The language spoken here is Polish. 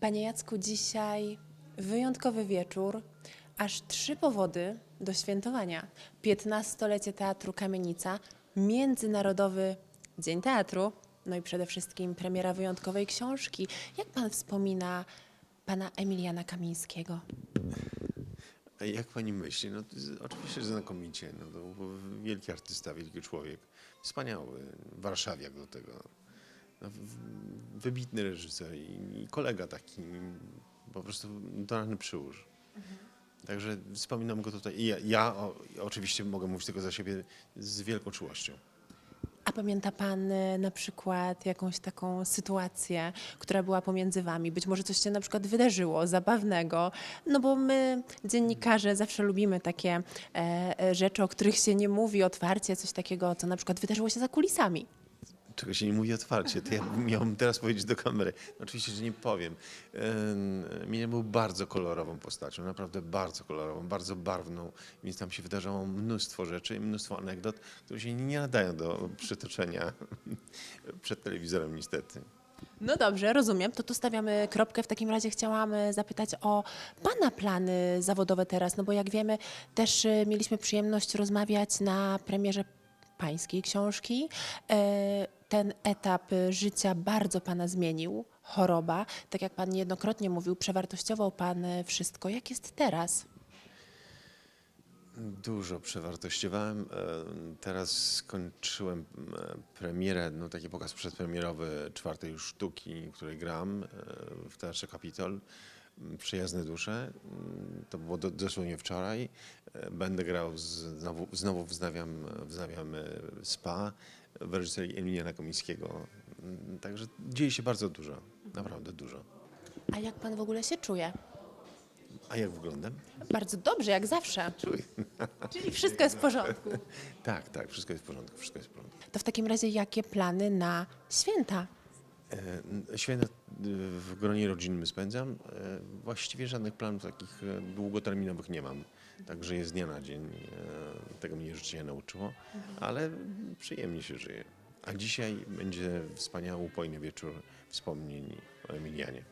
Panie Jacku, dzisiaj wyjątkowy wieczór, aż trzy powody do świętowania. 15-lecie Teatru Kamienica, Międzynarodowy Dzień Teatru, no i przede wszystkim premiera wyjątkowej książki. Jak pan wspomina pana Emiliana Kamińskiego? A jak pani myśli? No, oczywiście, znakomicie. No, to wielki artysta, wielki człowiek. Wspaniały. Warszawiak do tego. Wybitny reżyser i, i kolega taki. Po prostu totalny przyłóż. Także wspominam go tutaj. I ja, ja o, oczywiście mogę mówić tylko za siebie z wielką czułością. A pamięta pan y, na przykład jakąś taką sytuację, która była pomiędzy wami? Być może coś się na przykład wydarzyło, zabawnego, no bo my, dziennikarze, zawsze lubimy takie e, e, rzeczy, o których się nie mówi otwarcie, coś takiego, co na przykład wydarzyło się za kulisami. Czego się nie mówi otwarcie, to ja miałem teraz powiedzieć do kamery. No, oczywiście, że nie powiem. Mnie był bardzo kolorową postacią, naprawdę bardzo kolorową, bardzo barwną, więc tam się wydarzało mnóstwo rzeczy i mnóstwo anegdot, które się nie nadają do przytoczenia przed telewizorem niestety. No dobrze, rozumiem. To tu stawiamy kropkę. W takim razie chciałam e, zapytać o Pana plany zawodowe teraz, no bo jak wiemy, też e, mieliśmy przyjemność rozmawiać na premierze Pańskiej książki. Ten etap e, życia bardzo Pana zmienił, choroba. Tak jak Pan niejednokrotnie mówił, przewartościował Pan e, wszystko. Jak jest teraz? Dużo przewartościowałem. E, Teraz skończyłem e, premierę, no taki pokaz przedpremierowy czwartej już sztuki, której gram e, w Teatrze Kapitol. M, Przyjazne dusze. Mm, To było do, dosłownie wczoraj. Będę grał, z, znowu, znowu wznawiam, wznawiam SPA w reżyserii Emiliana Komińskiego. Także dzieje się bardzo dużo, naprawdę dużo. A jak Pan w ogóle się czuje? A jak wyglądam? Bardzo dobrze, jak zawsze. Czuję. Czyli wszystko jest w porządku. Tak, tak, wszystko jest w porządku, wszystko jest w porządku. To w takim razie jakie plany na święta? E, Święta y, w gronie rodzinnym spędzam. E, Właściwie żadnych planów takich e, długoterminowych nie mam. Także jest z dnia na dzień. Tego mnie życie nauczyło, ale przyjemnie się żyje. A dzisiaj będzie wspaniały, upojny wieczór wspomnień o Emilianie.